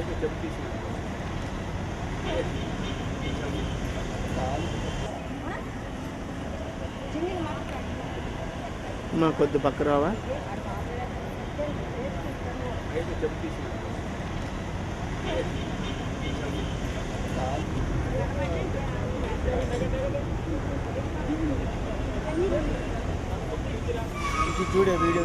ఏదో మా కొద్ది పక్క రావా? ఏదో చూడే వీడియో.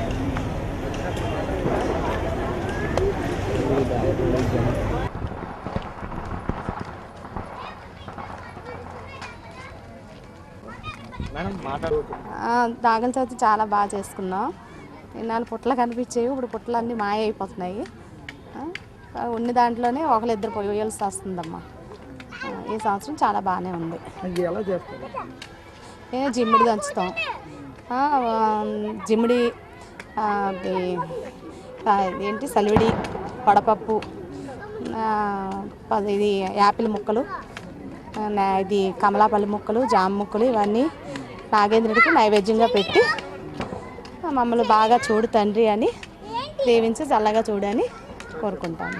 నాగల చవితి చాలా బాగా చేసుకున్నాం. ఇన్నాళ్ళు పుట్టలు కనిపించేవి ఇప్పుడు పుట్టలు అన్నీ మాయ అయిపోతున్నాయి ఉన్న దాంట్లోనే ఒకరిద్దరు పోయాల్సి వస్తుందమ్మా ఈ సంవత్సరం చాలా బాగానే ఉంది. ఏ జిమ్మిడి దంచుతాం. జిమ్మిడి ఏంటి సలివిడి వడపప్పు ఇది యాపిల్ ముక్కలు ఇది కమలాపల్లి ముక్కలు జామ ముక్కలు ఇవన్నీ నాగేంద్రుడికి నైవేద్యంగా పెట్టి మమ్మల్ని బాగా చూడు తండ్రి అని దీవించి చల్లగా చూడని కోరుకుంటాను.